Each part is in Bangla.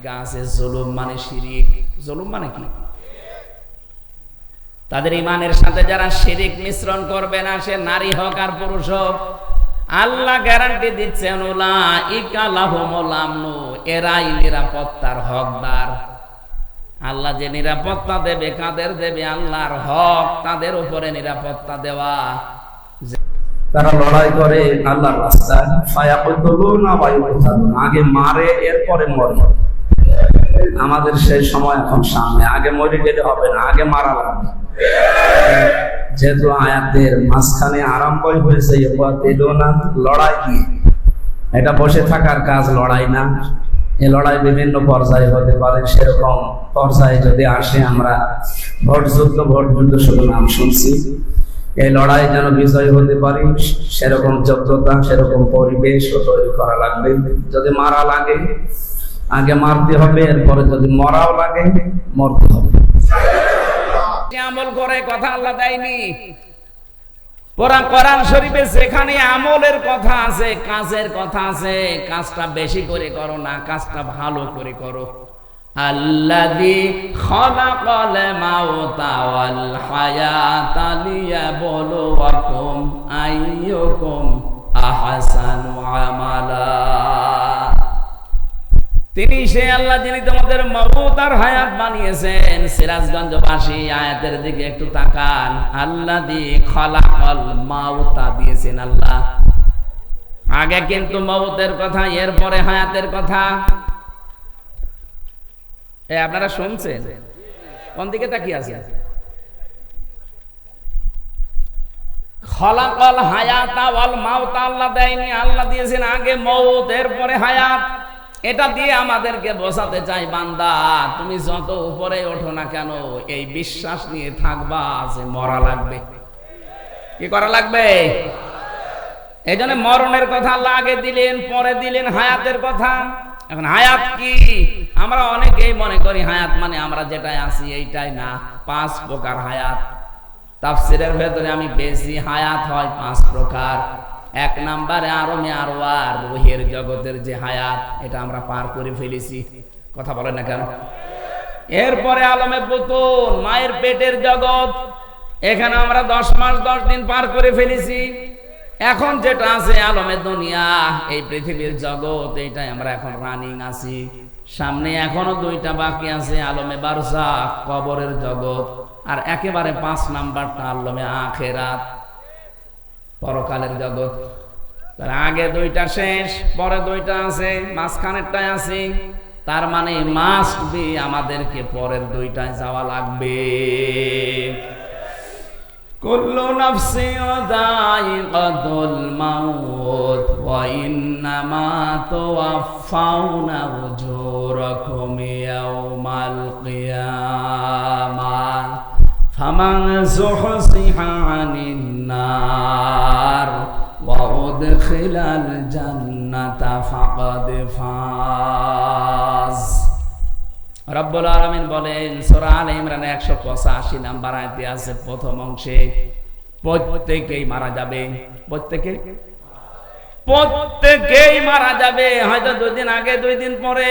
তরিকা আছে জুলুম মানে শিরিক। জুলুম মানে কি? তাদের ইমানের সাথে যারা শিরিক মিশ্রণ করবে না, সে নারী হোক আর পুরুষ হোক, আল্লাহ গ্যারান্টি দিচ্ছেন ওলা ইকালাহুমুল আমনু, এরাই নিরাপত্তার হকদার। আল্লাহ যে নিরাপত্তা দেবে, কাদের দেবে? আল্লাহর হক তাদের উপরে নিরাপত্তা দেওয়া। তারা লড়াই করে আল্লাহর রাস্তায় আগে মারে, এরপরে মরে। আমাদের সেই সময় এখন সামনে। আগে মরে গেলে হবে না, আগে মারা লাগবে। যেহেতু আয়াতের মাঝখানে আরম্ভই হয়েছে লড়াই দিয়ে এটা বসে থাকার কাজ লড়াই না। এ লড়াই বিভিন্ন পর্যায়ে হতে পারে, সেরকম পর্যায়ে যদি আসে, আমরা ভোট যুদ্ধ ভোট যুদ্ধ শুধু নাম শুনছি। এই লড়াই যেন বিজয় হতে পারি, সেরকম যোগ্যতা সেরকম পরিবেশ তৈরি করা লাগবে। যদি মারা লাগে আগে মারতে হবে, এরপরে যদি মরাও লাগে, মরতে হবে। আমল করে কথা আল্লাহ দেয়নি। কোরআন শরীফে আমলের কথা আছে, কাজের কথা আছে, কাজটা বেশি করে করো না, কাজটা ভালো করে করো। আমালা। তিনি সে আল্লাহ যিনি তোমাদের মৌত আর হায়াত বানিয়েছেন, সিরাজগঞ্জবাসী, আয়াতের দিকে একটু তাকান। আল্লাহ দি খলাকল মাউতা দিয়েছেন আল্লাহ। আগে কিন্তু মৌতের কথা, এরপরে হায়াতের কথা। এ, আপনারা শুনছেন? কোন দিকে তাকিয়ে আছে খলাকল হায়াতা ওয়াল মাউতা আল্লাহ দেয়নি, আল্লাহ দিয়েছেন আগে মৌত এরপরে হায়াত। এটা দিয়ে আমাদেরকে বোঝাতে চাই, বান্দা, তুমি যত উপরে ওঠো না কেন, এই বিশ্বাস নিয়ে থাকবা যে মরা লাগবে। কি করা লাগবে? এই জন্য মরণের কথা আগে দিলেন, পরে দিলেন, হায়াতের কথা। এখন হায়াত কি? আমরা অনেকেই মনে করি হায়াত মানে আমরা যেটাই আছি এইটাই না, পাঁচ প্রকার হায়াত। তাফসিরের ভেতরে আমি বেশি হায়াত হয় পাঁচ প্রকার। এক নাম্বারে আরও আরও আর জগতের যে হায়াত, এটা আমরা পার করে ফেলেছি। কথা বলেন না কেন? এরপরে আলমে পুতুন মায়ের পেটের জগৎ, এখানে আমরা দশ মাস, দশ দিন পার করে ফেলেছি। এখন যেটা আছে আলমে দুনিয়া, এই পৃথিবীর জগৎ, এইটাই আমরা এখন রানিং আছি। সামনে এখনও দুইটা বাকি আছে, আলমে বারসা, কবরের জগৎ, আর একেবারে পাঁচ নাম্বারটা আলমে আখেরাত। পরকালের জগৎ। তার আগে দুইটা শেষ, পরে দুইটা আছে, মাঝখানেরটাই আছে। তার মানে মাস্ট বি আমাদেরকে পরের দুইটায় যাওয়া লাগবে। কুল্লু নাফসি দায়িকাতুল মাউত, ওয়া ইন্নামা তুওয়াফাউনা উজুরাকুম ইয়াউমাল কিয়ামা। ফামান যুহসিহা النار وأدخل الجنة فقد فاز রব্বুল আলামিন বলেন সূরা আলে ইমরান 185 নাম্বার আয়াতে আছে প্রথম অংশে প্রত্যেকেই মারা যাবে প্রত্যেকে প্রত্যেকেই মারা যাবে হয়তো দুই দিন আগে দুই দিন পরে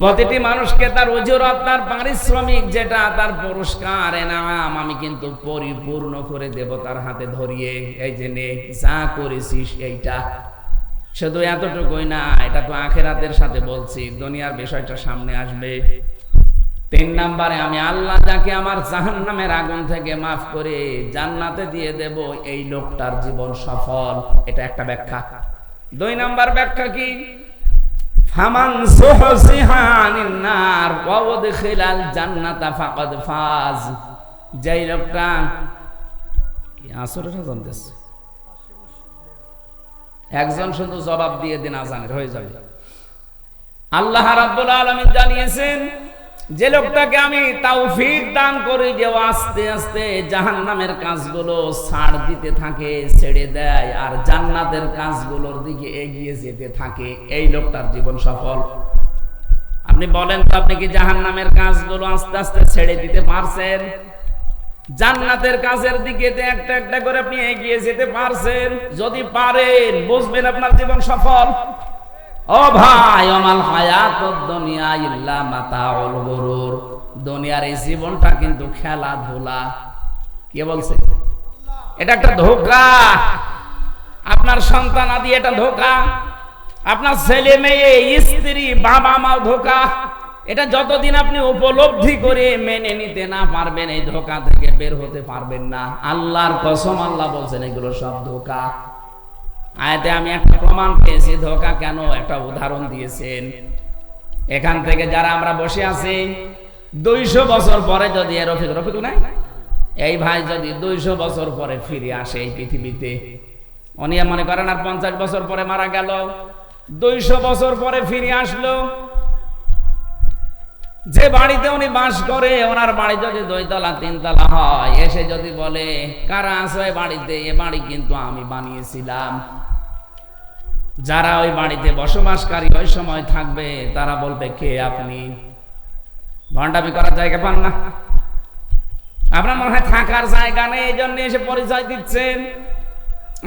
প্রতিটি মানুষকে তার উজুরত, তার পারিশ্রমিক যেটা, তার পুরস্কার, এনাম আমি কিন্তু পরিপূর্ণ করে দেব তার হাতে ধরিয়ে। এই যে নে, যা করেছিস এইটা। শুধু এতটুকুই না, এটা তো আখেরাতের সাথে বলছি, দুনিয়ার বিষয়টা সামনে আসবে। তিন নাম্বারে, আমি আল্লাহ যাকে আমার জাহান্নামের আগুন থেকে মাফ করে জান্নাতে দিয়ে দেব, এই লোকটার জীবন সফল। এটা একটা ব্যাখ্যা। দুই নাম্বার ব্যাখ্যা কি? ফামান সুহসিহানিন নার ওয়া উদখিলাল জান্নাতা ফাকাদ ফাজ। যেই লোকটা আসরটা জানতেছে? একজন শুধু জবাব দিয়ে দিন আজানের, হয়ে যাবে। আল্লাহ রাব্বুল আলামিন জানিয়েছেন যে লোকটাকে আমি তাও তাওফিক দান করে যে আস্তে আস্তে জাহান্নামের কাজগুলো ছাড় দিতে থাকে, ছেড়ে দেয়, আর জান্নাতের কাজগুলোর দিকে এগিয়ে যেতে থাকে, এই লোকটার জীবন সফল। আপনি বলেন তো, আপনি কি জাহান্নামের কাজগুলো আস্তে আস্তে ছেড়ে দিতে পারছেন? জান্নাতের কাজের দিকে একটা একটা করে আপনি এগিয়ে যেতে পারছেন। যদি পারেন, বুঝবেন আপনার জীবন সফল। দুনিয়ার এই জীবনটা কিন্তু খেলাধুলা। কে বলছে? এটা একটা ধোকা। আপনার সন্তান আদি এটা ধোকা। আপনার ছেলে মেয়ে, স্ত্রী, বাবা মাও ধোকা। এটা যতদিন আপনি উপলব্ধি করে মেনে নিতে না পারবেন, এই ধোকা থেকে বের হতে পারবেন না। আল্লাহর কসম আল্লাহ বলছেন, এগুলো সব ধোকা। আয়াতে আমি একটা প্রমাণ পেয়েছি, ধোকা কেন একটা উদাহরণ দিয়েছেন। এখান থেকে যারা আমরা বসে আছি, দুইশো বছর পরে যদি রফিক রফিক নাই? এই ভাই যদি দুইশো বছর পরে ফিরে আসে এই পৃথিবীতে, উনি মনে করেন আর পঞ্চাশ বছর পরে মারা গেল, দুইশো বছর পরে ফিরে আসলো যে বাড়িতে উনি বাস করে, ওনার বাড়ি যদি দুইতলা, তিনতলা হয়, এসে যদি বলে, কারা আছে বাড়িতে? এ বাড়ি কিন্তু আমি বানিয়েছিলাম। যারা ওই বাড়িতে বসবাসকারী ওই সময় থাকবে, তারা বলবে, কে আপনি? ভণ্ডামি করার জায়গা পান না। আপনার মনে হয় থাকার জায়গা নেই, এই জন্য এসে পরিচয় দিচ্ছেন।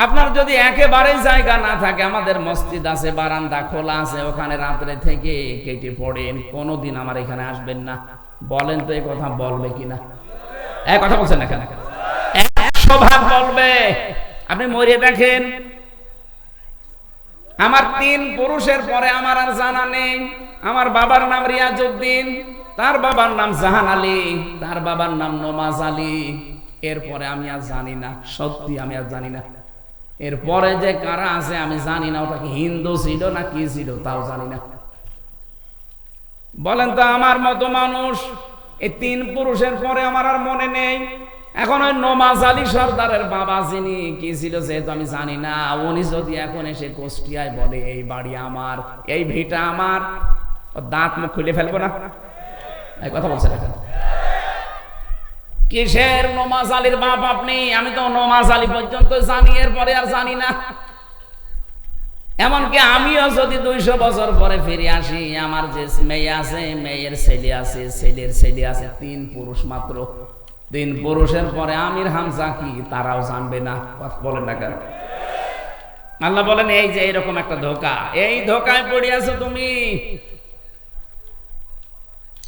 আপনার যদি একেবারেই জায়গা না থাকে, আমাদের মসজিদ আছে, বারান্দা খোলা আছে, ওখানে রাত্রে থেকে কেটে পড়েন, কোনোদিন আমার এখানে আসবেন না। বলেন তো এই কথা বলবে কিনা? এক কথা বলছেন না কেন? একশো বলবে। আপনি মরিয়ে দেখেন। আমার তিন পুরুষের পরে আমার আর জানা নেই। আমার বাবার নাম রিয়াজউদ্দিন, তার বাবার নাম জাহান আলী, তার বাবার নাম নমাজ আলী। এরপরে আমি আর জানি না, সত্যি আমি আর জানি না। এরপরে যে কারা আছে, আমি জানি না, ওটা কি হিন্দু ছিল না কি ছিল, তাও জানি না। বলেন তো, আমার মতো মানুষ, এই তিন পুরুষের পরে আমার আর মনে নেই। এখন ওই নমাজ আলী সর্দারের বাবা যিনি, কি ছিল যেহেতু আমি জানি না। উনি যদি এখন এসে কোষ্টিয়ায় বলে, এই বাড়ি আমার, এই ভিটা আমার দাঁত মুখ খুলে ফেলব না? এই কথা বলছে কিসের নমাজ আলীর বাপ আপনি? আমি তো নমাজ আলী পর্যন্ত জানি, এরপরে আর জানি না। এমনকি আমিও যদি দুইশো বছর পরে ফিরে আসি, আমার যে মেয়ে আছে, মেয়ের ছেলে আছে, ছেলের ছেলে আছে, তিন পুরুষ মাত্র। তিন পুরুষের পরে আমির হামজা কি, তারাও জানবে না। কথা বলেন না কেন? আল্লাহ বলেন, এই যে এরকম একটা ধোকা, এই ধোকায় পড়িয়াছো তুমি।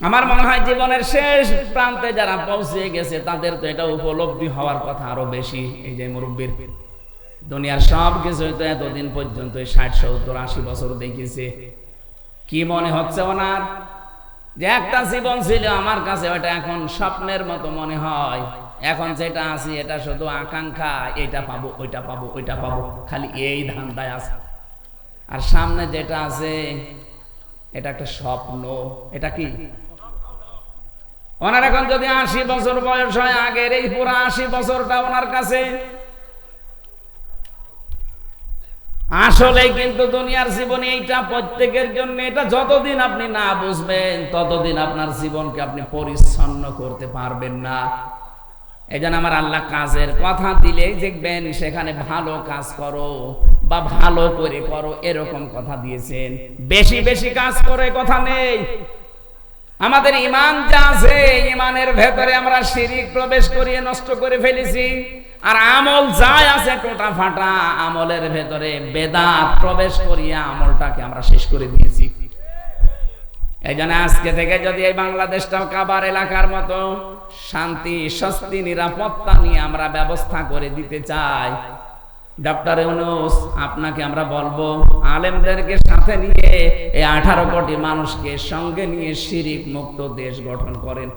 আমার মনে হয় জীবনের শেষ প্রান্তে যারা পৌঁছে গেছে, তাদের তো এটা উপলব্ধি হওয়ার কথা আরও বেশি। এই যে মুরব্বীর, দুনিয়ার সব কিছু তো এতদিন পর্যন্ত ষাট, সত্তর, আশি বছর দেখেছে। কি মনে হচ্ছে ওনার? যে একটা জীবন ছিল আমার কাছে, ওটা এখন স্বপ্নের মতো মনে হয়। এখন যেটা আছি, এটা শুধু আকাঙ্ক্ষা, এটা পাবো, ওইটা পাবো ওইটা পাবো, খালি এই ধান্দায় আছে। আর সামনে যেটা আছে, এটা একটা স্বপ্ন, এটা কি ওনার এখন যদি আশি বছর বয়স হয়, আগের এই পুরো আশি বছরটা ওনার কাছে। আসলে কিন্তু দুনিয়ার জীবনে এইটা প্রত্যেকের জন্য, এটা যতদিন আপনি না বুঝবেন, ততদিন আপনার জীবনকে আপনি পরিচ্ছন্ন করতে পারবেন না। এই আমার আল্লাহ কাজের কথা দিলে দেখবেন, সেখানে ভালো কাজ করো বা ভালো করে করো, এরকম কথা দিয়েছেন। বেশি বেশি কাজ করে কথা নেই। আমাদের ইমান যা আছে ইমানের ভেতরে আমরা শিরিক প্রবেশ করিয়ে নষ্ট করে ফেলেছি। আর আমল যাই আছে, টোটা ফাটা আমলের ভেতরে বেদাত প্রবেশ করিয়ে আমলটাকে আমরা শেষ করে দিয়েছি। এই জন্য আজকে থেকে যদি এই বাংলাদেশটাও কাবার এলাকার মতো শান্তি, স্বস্তি, নিরাপত্তা নিয়ে আমরা ব্যবস্থা করে দিতে চাই ডক্টর ইউনুস, আপনাকে আমরা বলব, আলেমদেরকে সাথে নিয়ে এই আঠারো কোটি মানুষকে সঙ্গে নিয়ে শিরিক মুক্ত দেশ গঠন করেন।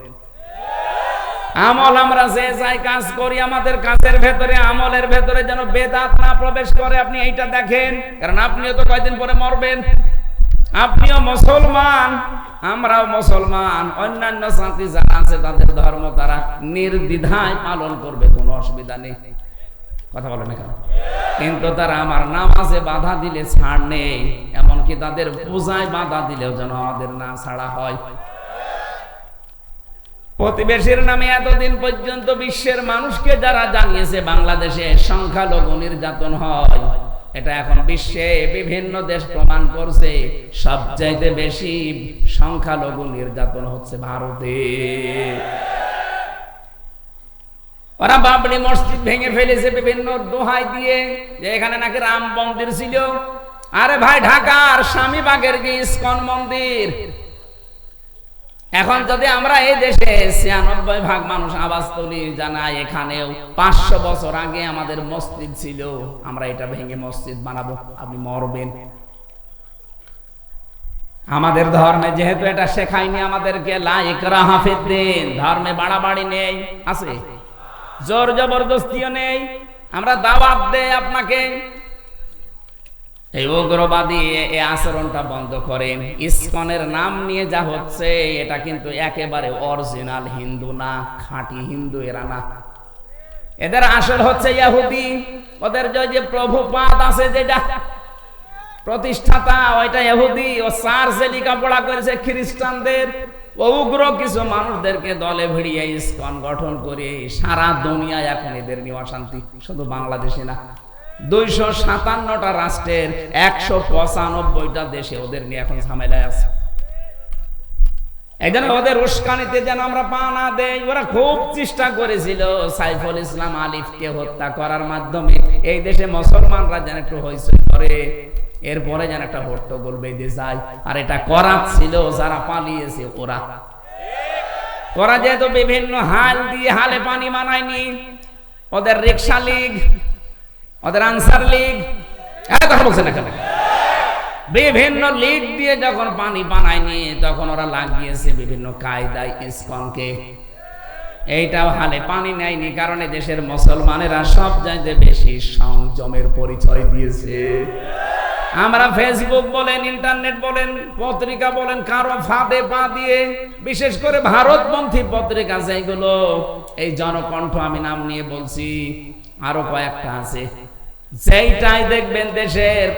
আমল আমরা যে যাই কাজ করি, আমাদের কাজের ভেতরে, আমলের ভেতরে যেন বেদাত না প্রবেশ করে, আপনি এইটা দেখেন। কারণ আপনিও তো কয়দিন পরে মরবেন। আপনিও মুসলমান, আমরাও মুসলমান। অন্যান্য জাতি যারা আছে, তাদের ধর্ম তারা নির্দ্বিধায় পালন করবে, কোনো অসুবিধা নেই। কথা বলে না কেন? কিন্তু তারা আমার নামাজে বাধা দিলে ছাড় নেই, এমনকি তাদের পূজায় বাধা দিলেও যেন আমাদের না ছাড়া হয়। প্রতিবেশীর নামে এতদিন পর্যন্ত বিশ্বের মানুষকে যারা জানিয়েছে বাংলাদেশে সংখ্যালঘু নির্যাতন হয়, এটা এখন বিশ্বে বিভিন্ন দেশ প্রমাণ করছে, সবচাইতে বেশি সংখ্যালঘু নির্যাতন হচ্ছে ভারতে। ওরা বাবরি মসজিদ ভেঙে ফেলেছে বিভিন্ন দোহাই দিয়ে, যে এখানে নাকি রাম মন্দির ছিল। আরে ভাই, ঢাকার স্বামীবাগের কি ইস্কন মন্দির, এখন যদি আমরা এই দেশে ছিয়ানব্বই ভাগ মানুষ আবাস তুলি জানাই, এখানেও পাঁচশো বছর আগে আমাদের মসজিদ ছিল, আমরা এটা ভেঙে মসজিদ বানাবো, আপনি মরবেন। আমাদের ধর্মে যেহেতু এটা শেখায়নি আমাদেরকে, লাইক রাহাফিদ্দিন, ধর্মে বাড়াবাড়ি নেই, আছে? জোর জবরদস্তিও নেই। আমরা দাওয়াত দেই আপনাকে। এই উগ্রবাদী এই আচরণটা বন্ধ করেন। ইসকনের নাম নিয়ে যা হচ্ছে, এটা কিন্তু একেবারে অরিজিনাল হিন্দু না, খাঁটি হিন্দু এরা না। এদের আসল হচ্ছে ইহুদি ওদের যে যে প্রভুপাদ আছে যেটা, প্রতিষ্ঠাতা ওইটা ইহুদি ও সার চার্চে লেখাপড়া করেছে খ্রিস্টানদের। উগ্র কিছু মানুষদেরকে দলে ভিড়িয়ে ইসকন গঠন করে সারা দুনিয়ায় এখন এদের নিয়ে অশান্তি। শুধু বাংলাদেশে না, দুইশো সাতান্নটা রাষ্ট্রের একশো পঁচানব্বইটা দেশে ওদের নিয়ে এখন ঝামেলায় আছে। এই ওদের উস্কানিতে যেন আমরা পা না দেই, ওরা খুব চেষ্টা করেছিল সাইফুল ইসলাম আলিফকে হত্যা করার মাধ্যমে। এই দেশে মুসলমানরা যেন একটু হইচই করে। এরপরে যেন একটা হট্টগোল বেঁধে যায় আর এটা করাচ্ছিল যারা পালিয়েছে ওরা। ওরা যেহেতু বিভিন্ন হাল দিয়ে হালে পানি মানায়নি। ওদের রিক্সা লীগ, ওদের আনসার লীগ কথা বলছে না বিভিন্ন লিগ দিয়ে যখন পানি বানায়নি, তখন ওরা লাগিয়েছে বিভিন্ন কায়দায় ইসকনকে। এইটাও হালে পানি নেয়নি, কারণে দেশের মুসলমানেরা সব চাইতে বেশি সংযমের পরিচয় দিয়েছে। আমরা ফেসবুক বলেন ইন্টারনেট বলেন, পত্রিকা বলেন, কারও ফাঁদে পা দিয়ে, বিশেষ করে ভারতপন্থী পত্রিকা যেগুলো, এই জনকণ্ঠ আমি নাম নিয়ে বলছি, আরও কয়েকটা আছে। যেইটাই দেখবেন দেশের,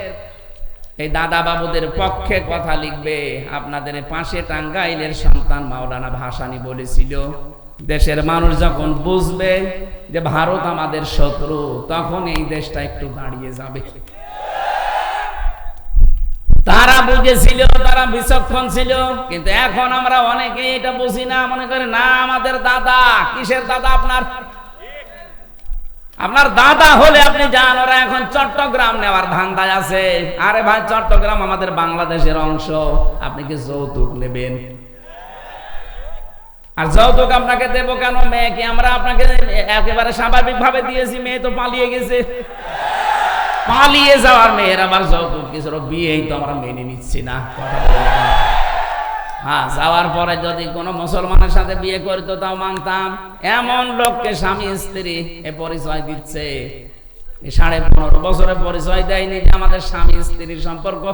এই দাদা বাবুদের পক্ষে কথা লিখবে, আপনাদের পাশে টাঙ্গাইলের সন্তান মাওলানা ভাসানি বলেছিল, দেশের মানুষ যখন বুঝবে যে ভারত আমাদের শত্রু, তখন এই দেশটা একটু দাঁড়িয়ে যাবে। তারা বুঝেছিল, তারা বিচক্ষণ ছিল। কিন্তু এখন আমরা অনেকে এটা বুঝি না, মনে করি, না, আমাদের দাদা, কিসের দাদা আপনার? আপনার দাদা হলে আপনি যান, ওরা এখন চট্টগ্রাম নেওয়ার ধান্দায় আছে। আরে ভাই, চট্টগ্রাম আমাদের বাংলাদেশের অংশ। আপনি কি যৌতুক নেবেন? আর যৌতুক আপনাকে দেবো কেন? মেয়ে কি আমরা আপনাকে একেবারে স্বাভাবিক ভাবে দিয়েছি? মেয়ে তো পালিয়ে গেছে। পালিয়ে যাওয়ার মেয়ের আবার যৌতুক কিছু বিয়েই তো আমরা মেনে নিচ্ছি না। হ্যাঁ যাওয়ার পরে যদি কোনো মুসলমানের সাথে বিয়ে করতো তাও মানতাম। এমন লোককে স্বামী, স্ত্রী এ পরিচয় দিচ্ছে। সাড়ে পনেরো বছরে পরিচয় দেয়নি যে আমাদের স্বামী স্ত্রীর সম্পর্ক।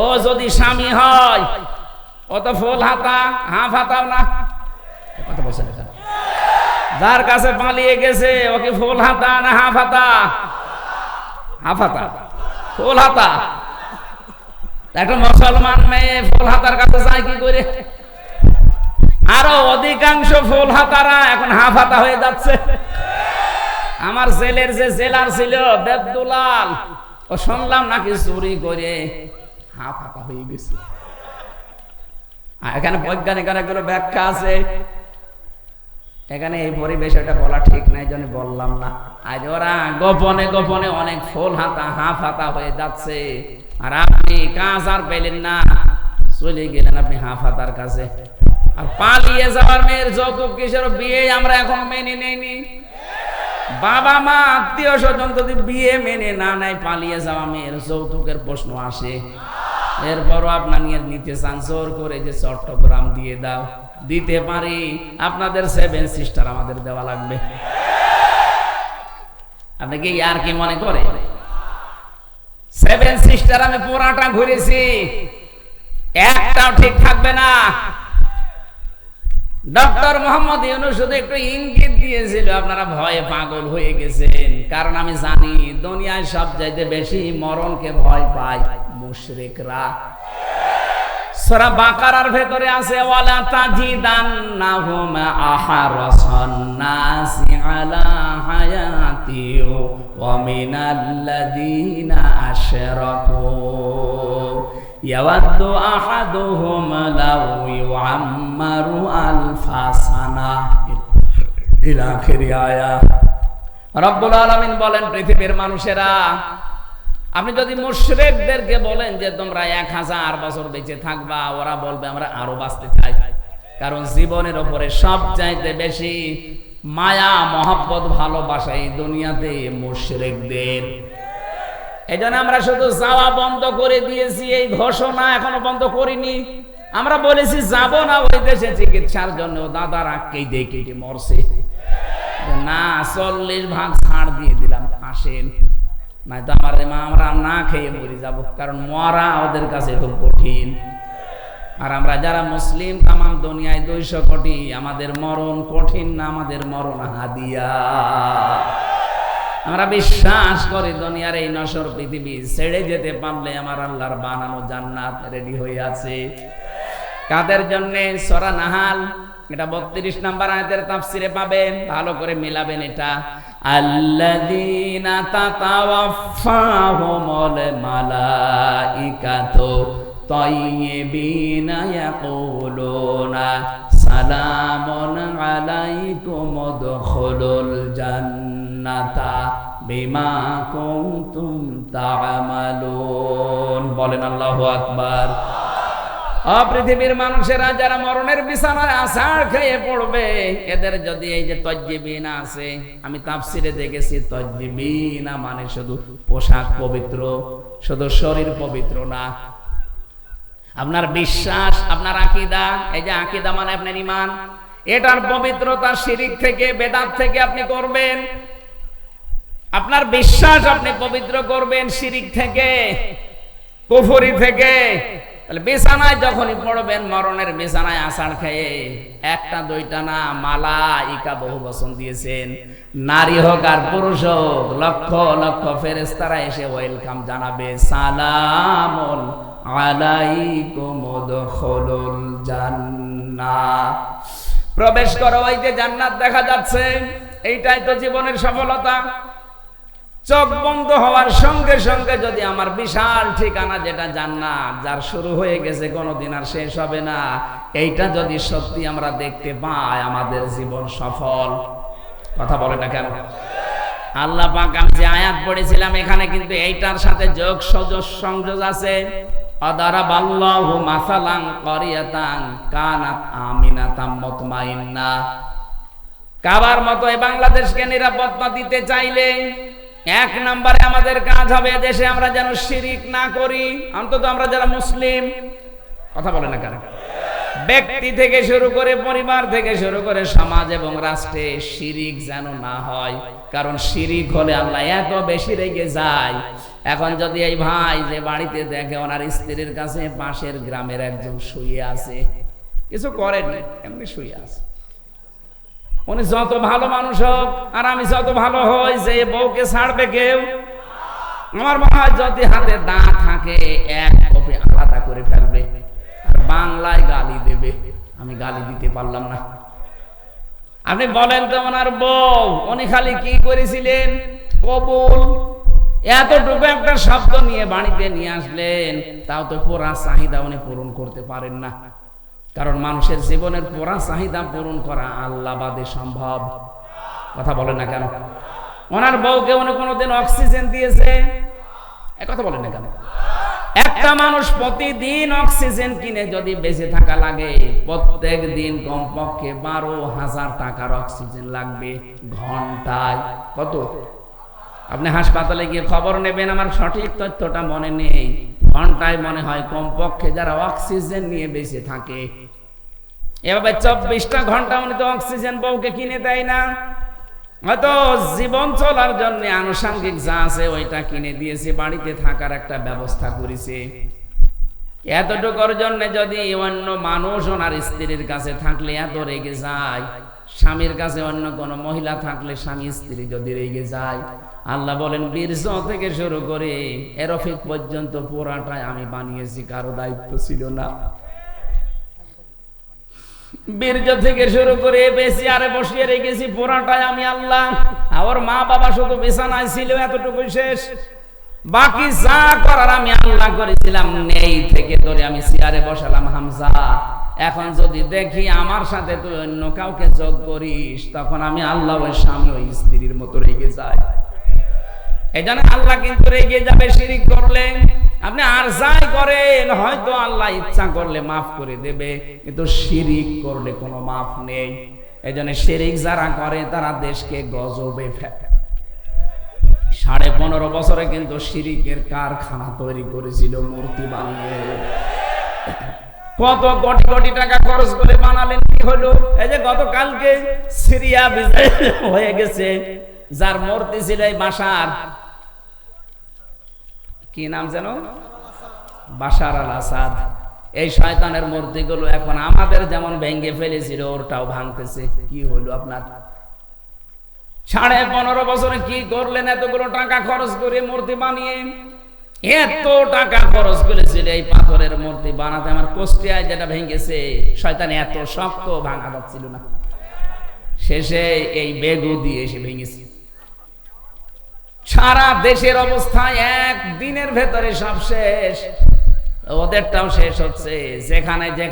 ও যদি স্বামী হয়, ও ফুল হাতা, হাফ হাতাও না। কথা বলছে যার কাছে পালিয়ে গেছে ওকে ফুল হাতা না হাফ হাতা? হাফ হাতা ফুল হাতা। একটা মুসলমান মেয়ে ফুল হাতার কাছে যায় কি করে? আরও অধিকাংশ ফুল হাতারা এখন হাফ হাতা হয়ে যাচ্ছে। আমার জেলের যে জেলার ছিল দেবদুলাল, ও শুনলাম নাকি চুরি করে হাফ হাতা হয়ে গেছে। এখানে বৈজ্ঞানিক অনেকগুলো ব্যাখ্যা আছে। এখানে এই পরিবেশ এটা বলা ঠিক নাই জন্য বললাম না। আজ ওরা গোপনে গোপনে অনেক ফুল হাতা, হাফ হাতা হয়ে যাচ্ছে। আর আপনি কাজ আর পেলেন না। চলে গেলেন আপনি হাফ হাতার কাছে। আর পালিয়ে যাওয়ার মেয়ের যৌতুক কিসের? বিয়ে আমরা এখন মেনে নেইনি। বাবা মা, আত্মীয় স্বজন যদি বিয়ে মেনে না নেয়, পালিয়ে যাওয়া মেয়ের যৌতুকের প্রশ্ন আসে। এরপরও আপনার নিয়ে নিতে চান, জোর করে যে চট্টগ্রাম দিয়ে দাও। দিতে পারি। আপনাদের সেভেন সিস্টার আমাদের দেওয়া লাগবে। আপনি কি আর কি মনে করে? সেভেন সিস্টার আমি পুরাটা ঘুরেছি। একটাও ঠিক থাকবে না। ডক্টর মোহাম্মদ ইউনুস একটু ইঙ্গিত দিয়েছিল, আপনারা ভয়ে পাগল হয়ে গেছেন। কারণ আমি জানি, দুনিয়ায় সব চাইতে বেশি মরণকে ভয় পায় মুশরিকরা। সূরা বাকারার ভেতরে আছে, ওয়ালা তাজিদান্নাহুম আহারাসান নাসি আলা হায়াতি ওয়া মিনাল্লাযীনা আশরাকু ইয়াওয়াদ্দু আহাদুহুম লাউ ইউআম্মারু আলফা সানা। ইলা আখিরি আয়া রব্বুল আলামিন বলেন, পৃথিবীর মানুষেরা আপনি যদি মুশরেকদেরকে বলেন যে তোমরা এক হাজার বছর বেঁচে থাকবা, ওরা বলবে, আমরা আরও বাঁচতে চাই। কারণ জীবনের ওপরে সব চাইতে বেশি মায়া, মহাব্বত, ভালোবাসা এই দুনিয়াতে মুশরেকদের। এই জন্য আমরা শুধু যাওয়া বন্ধ করে দিয়েছি, এই ঘোষণা এখনও বন্ধ করিনি। আমরা বলেছি, যাব না ওই দেশে চিকিৎসার জন্য, দাদার দিয়ে কেটে মরছে। না, চল্লিশ ভাগ ছাড় দিয়ে দিলাম, আসেন। নাই তো আমার মা, আমরা না খেয়ে মরে যাব, কারণ মরা ওদের কাছে খুব কঠিন। আর আমরা যারা মুসলিম, তামাম দুনিয়ায় দুইশো কোটি, আমাদের মরণ কঠিন না, আমাদের মরণ হাদিয়া। আমরা বিশ্বাস করি দুনিয়ার এই নসর পৃথিবী ছেড়ে যেতে পারলে আমার আল্লাহর বানানো জান্নাত রেডি হয়ে আছে। কাদের জন্য? সরা নাহাল, এটা বত্রিশ নাম্বার আয়াতের তাফসিরে পাবেন, ভালো করে মিলাবেন এটা। আল্লাযীনা তাতাওয়াফাহুমুল মালাইকাতু তাইয়্যিবিনা ইয়াকুলুনা সালামুন আলাইকুম উদখুলুল জান্নাতা বিমা কুনতুম তা'মালুন। বলেন আল্লাহু আকবার। পৃথিবীর মানুষেরা যারা মরণের বিছানায় আষাঢ় খেয়ে পড়বে, এদের যদি এই যে তজ্জিবিনা আছে, আমি তাফসিরে দেখেছি, তজ্জিবিনা মানে শুধু পোশাক পবিত্র, শুধু শরীর পবিত্র না। আপনার বিশ্বাস, আপনার আকিদা, এই যে আকিদা মানে আপনার ইমান, এটার পবিত্রতা শিরিক থেকে, বেদাত থেকে আপনি করবেন। আপনার বিশ্বাস আপনি পবিত্র করবেন শিরিক থেকে, কুফরি থেকে। তাহলে বিছানায় যখনই পড়বেন, মরণের বিছানায় আষাঢ় খেয়ে একটা, দুইটা না মালা ইকা বহু বচন দিয়েছেন। নারী হোক আর পুরুষ হোক, লক্ষ লক্ষ ফেরেস্তারা এসে ওয়েলকাম জানাবে। সালামুন আলাইকুম উদখুলুল জান্নাহ। প্রবেশ করো, ওই যে জান্নাত দেখা যাচ্ছে, এইটাই তো জীবনের সফলতা। চোখ বন্ধ হওয়ার সঙ্গে সঙ্গে যদি আমার বিশাল ঠিকানা যেটা জান্নাত, যার শুরু হয়ে গেছে, কোনোদিন আর শেষ হবে না। এইটা যদি সত্যি আমরা দেখতে পাই, আমাদের জীবন সফল। কথা বলে না কেন? আল্লাহ পাক আমি যে আয়াত পড়েছিলাম, এখানে কিন্তু এইটার সাথে যোগ সজস সংযোগ আছে। অদারা বাল্লাহু মাসালাং করিয়াতাং কানাত আমিনাতাম মুতমাইন্না। কাবার মতো এই বাংলাদেশকে নিরাপত্তা দিতে চাইলে এক নম্বরে আমাদের কাজ হবে দেশে আমরা যেন শিরিক না করি। অন্তত আমরা যারা মুসলিম, কথা বলে না কেন? ব্যক্তি থেকে শুরু করে পরিবার থেকে শুরু করে সমাজ এবং রাষ্ট্রে শিরিক যেন না হয়। কারণ শিরিক হলে আল্লাহ এত বেশি রেগে যায়। এখন যদি এই ভাই যে বাড়িতে দেখে ওনার স্ত্রীর কাছে পাশের গ্রামের একজন শুয়ে আছে, কিছু করেনি এমনি শুয়ে আছে। উনি যত ভালো মানুষ হোক, আর আমি যত ভালো হই, যে বউকে ছাড়বে কেউ? আমার মনে হয় যদি হাতে দাঁত থাকে, এক কপি আলাদা করে ফেলবে। আর বাংলায় গালি দেবে। আমি গালি দিতে পারলাম না। আপনি বলেন তো ওনার বউ, উনি খালি কি করেছিলেন? কবুল। এতটুকু একটা শব্দ নিয়ে বাড়িতে নিয়ে আসলেন, তাও তো পুরা চাহিদা উনি পূরণ করতে পারেন না। কারণ মানুষের জীবনের পুরা চাহিদা পূরণ করা আল্লাহ বাদে সম্ভব। কথা বলে না কেন? ওনার বউকে উনি কোনোদিন অক্সিজেন দিয়েছে? কথা বলেন না কেন? একটা মানুষ প্রতিদিন অক্সিজেন কিনে যদি বেঁচে থাকা লাগে, প্রত্যেক দিন কমপক্ষে বারো হাজার টাকার অক্সিজেন লাগবে ঘন্টায়। কত? আপনি হাসপাতালে গিয়ে খবর নেবেন, আমার সঠিক তথ্যটা মনে নেই। ঘন্টায় মনে হয় কমপক্ষে যারা অক্সিজেন নিয়ে বেঁচে থাকে। এভাবে চব্বিশটা ঘণ্টা উনি তো অক্সিজেন বউকে কিনে দেয় না। হয়তো জীবন চলার জন্য আনুষাঙ্গিক যা আছে ওইটা কিনে দিয়েছে, বাড়িতে থাকার একটা ব্যবস্থা করেছে। এতটুকুর জন্য যদি অন্য মানুষ ওনার স্ত্রীর কাছে থাকলে এত রেগে যায়। স্বামীর কাছে অন্য কোন মহিলা থাকলে স্বামী স্ত্রী যদি রেগে যায়, আল্লাহ বলেন, বীর্য থেকে শুরু করে এরফিক পর্যন্ত পুরাটাই আমি বানিয়েছি, কারও দায়িত্ব ছিল না। বীর্য থেকে শুরু করে বেশি আরে বসিয়ে রেখেছি, পুরাটাই আমি আল্লাহ। আমার মা বাবা শুধু বিছানায় ছিল এতটুকু শেষ। বাকি যা করার আমি আল্লাহ করেছিলাম, নেই থেকে ধরে আমি চেয়ারে বসালাম হামজা। এখন যদি দেখি আমার সাথে তুই অন্য কাউকে যোগ করিস, তখন আমি আল্লাহ ওই স্বামী ওই স্ত্রীর মতো রেগে যাই। এই জন্য আল্লাহ কিন্তু রেগে যাবে শিরিক করলে। আপনি আর যাই করেন, হয়তো আল্লাহ ইচ্ছা করলে মাফ করে দেবে, কিন্তু শিরিক করলে কোনো মাফ নেই। এই জন্য শিরিক যারা করে, তারা দেশকে গজবে ফেলে। সাড়ে পনেরো বছরে কিন্তু শিরিকের কারখানা তৈরি করেছিল, মূর্তি বানিয়ে। কত কোটি কোটি টাকা খরচ করে বানালেন, কি হলো? এই যে গতকালকে সিরিয়া বিজয় হয়ে গেছে, যার মূর্তি ছিল এই বাসার। কি নাম যেন? বাশার আল আসাদ এই শয়তানের মূর্তিগুলো এখন আমাদের যেমন ভেঙ্গে ফেলেছিল, ওরটাও ভাঙতেছে। কি হলো আপনার? সাড়ে পনেরো বছরে কি করলেন এতগুলো টাকা খরচ করে মূর্তি বানিয়ে? এত টাকা খরচ করেছিল এই পাথরের মূর্তি বানাতে। আমার কোষ্টিয়ায় যেটা ভেঙেছে, শয়তান এত শক্ত ভাঙা যাচ্ছিল না। শেষে এই বেগু দিয়ে এসে ভেঙেছে। সারা দেশের অবস্থায় একদিনের ভেতরে সব শেষ। ওদেরটাও শেষ হচ্ছে। যেখানে যে